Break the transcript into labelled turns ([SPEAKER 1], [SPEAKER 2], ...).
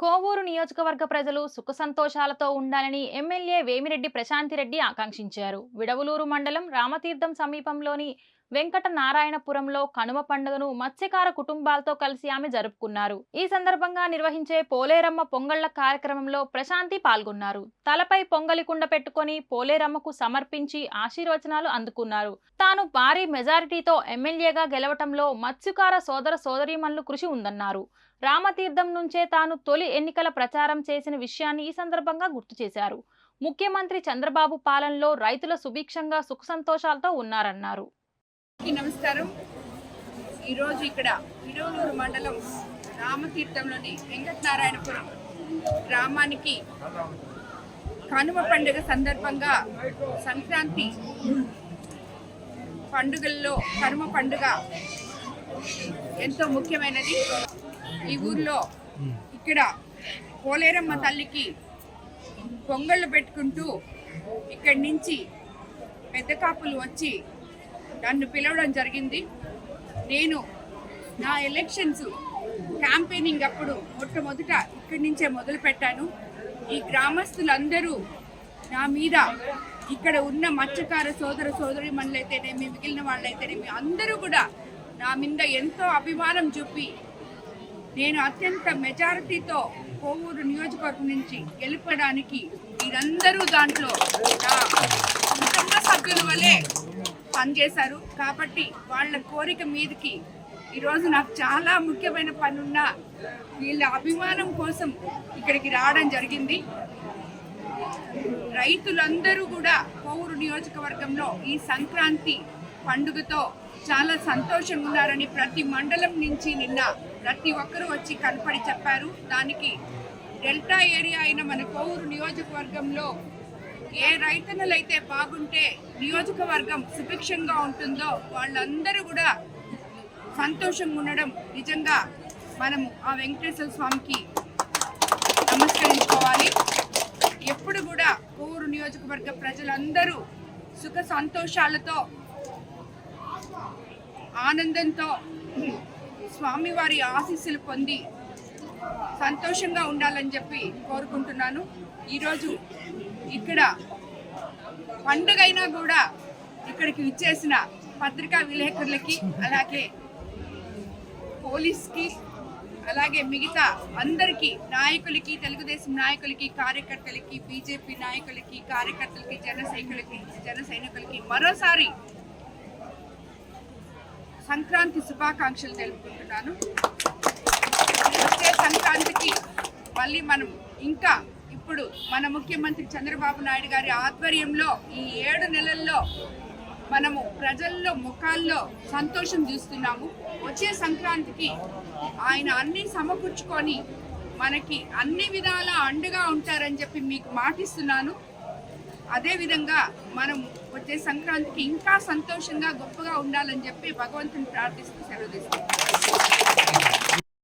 [SPEAKER 1] కోవూరు నియోజకవర్గ ప్రజలు సుఖ సంతోషాలతో ఉండాలని ఎమ్మెల్యే వేమిరెడ్డి ప్రశాంతిరెడ్డి ఆకాంక్షించారు. విడవలూరు మండలం రామతీర్థం సమీపంలోని వెంకట నారాయణపురంలో కనుమ పండుగను మత్స్యకార కుటుంబాలతో కలిసి ఆమె జరుపుకున్నారు. ఈ సందర్భంగా నిర్వహించే పోలేరమ్మ పొంగళ్ళ కార్యక్రమంలో ప్రశాంతి పాల్గొన్నారు. తలపై పొంగలి కుండ పెట్టుకొని పోలేరమ్మకు సమర్పించి ఆశీర్వచనాలు అందుకున్నారు. తాను భారీ మెజారిటీతో ఎమ్మెల్యేగా గెలవటంలో మత్స్యకార సోదర సోదరీమణులు కృషి ఉందన్నారు. రామతీర్థం నుంచే తాను తొలి ఎన్నికల ప్రచారం చేసిన విషయాన్ని ఈ సందర్భంగా గుర్తు చేశారు. ముఖ్యమంత్రి చంద్రబాబు పాలనలో రైతుల సుభిక్షంగా సుఖ సంతోషాలతో ఉన్నారన్నారు.
[SPEAKER 2] నమస్కారం. ఈరోజు ఇక్కడ విడవలూరు మండలం రామతీర్థంలోని వెంకటనారాయణపురం గ్రామానికి కనుమ పండుగ సందర్భంగా సంక్రాంతి పండుగల్లో కనుమ పండుగ ఎంతో ముఖ్యమైనది. ఈ ఊర్లో ఇక్కడ పోలేరమ్మ తల్లికి పొంగళ్ళు పెట్టుకుంటూ ఇక్కడి నుంచి పెద్ద కాపులు వచ్చి నన్ను పిలవడం జరిగింది. నేను నా ఎలక్షన్స్ క్యాంపెయినింగ్ అప్పుడు మొట్టమొదట ఇక్కడి నుంచే మొదలు పెట్టాను. ఈ గ్రామస్తులందరూ నా మీద ఇక్కడ ఉన్న మత్స్యకార సోదర సోదరి అయితేనేమి మిగిలిన వాళ్ళైతేనేమి అందరూ కూడా నా మీద ఎంతో అభిమానం చూపి నేను అత్యంత మెజారిటీతో కోవూరు నియోజకవర్గం నుంచి గెలుపడానికి మీరందరూ దాంట్లో నా కుటుంబ సభ్యుల వలె పనిచేశారు. కాబట్టి వాళ్ళ కోరిక మీదకి ఈరోజు నాకు చాలా ముఖ్యమైన పనున్న వీళ్ళ అభిమానం కోసం ఇక్కడికి రావడం జరిగింది. రైతులందరూ కూడా కోవూరు నియోజకవర్గంలో ఈ సంక్రాంతి పండుగతో చాలా సంతోషంగా ఉన్నారని ప్రతి మండలం నుంచి నిన్న ప్రతి ఒక్కరూ వచ్చి కనపడి చెప్పారు. దానికి డెల్టా ఏరియా అయిన మన కోవూరు నియోజకవర్గంలో ఏ రైతన్నలైతే బాగుంటే నియోజకవర్గం సుభిక్షంగా ఉంటుందో వాళ్ళందరూ కూడా సంతోషంగా ఉండడం నిజంగా మనము ఆ వెంకటేశ్వర స్వామికి నమస్కరించుకోవాలి. ఎప్పుడు కూడా ఊరు నియోజకవర్గ ప్రజలందరూ సుఖ సంతోషాలతో ఆనందంతో స్వామివారి ఆశీస్సులు పొంది సంతోషంగా ఉండాలని చెప్పి కోరుకుంటున్నాను. ఈరోజు ఇక్కడ పండుగ అయినా కూడా ఇక్కడికి విచ్చేసిన పత్రికా విలేకరులకి అలాగే పోలీస్కి అలాగే మిగతా అందరికీ నాయకులకి తెలుగుదేశం నాయకులకి కార్యకర్తలకి బీజేపీ నాయకులకి కార్యకర్తలకి జన సైనికులకి జన సైనికులకి మరోసారి సంక్రాంతి శుభాకాంక్షలు తెలుపుకుంటున్నాను. వచ్చే సంక్రాంతికి మళ్ళీ మనం ఇంకా ఇప్పుడు మన ముఖ్యమంత్రి చంద్రబాబు నాయుడు గారి ఆధ్వర్యంలో ఈ ఏడు నెలల్లో మనము ప్రజల్లో ముఖాల్లో సంతోషం చూస్తున్నాము. వచ్చే సంక్రాంతికి ఆయన అన్ని సమకూర్చుకొని మనకి అన్ని విధాల అండగా ఉంటారని చెప్పి మీకు మాటిస్తున్నాను. అదేవిధంగా మనం వచ్చే సంక్రాంతికి ఇంకా సంతోషంగా గొప్పగా ఉండాలని చెప్పి భగవంతుని ప్రార్థిస్తూ సెలవు తీసుకుంటాం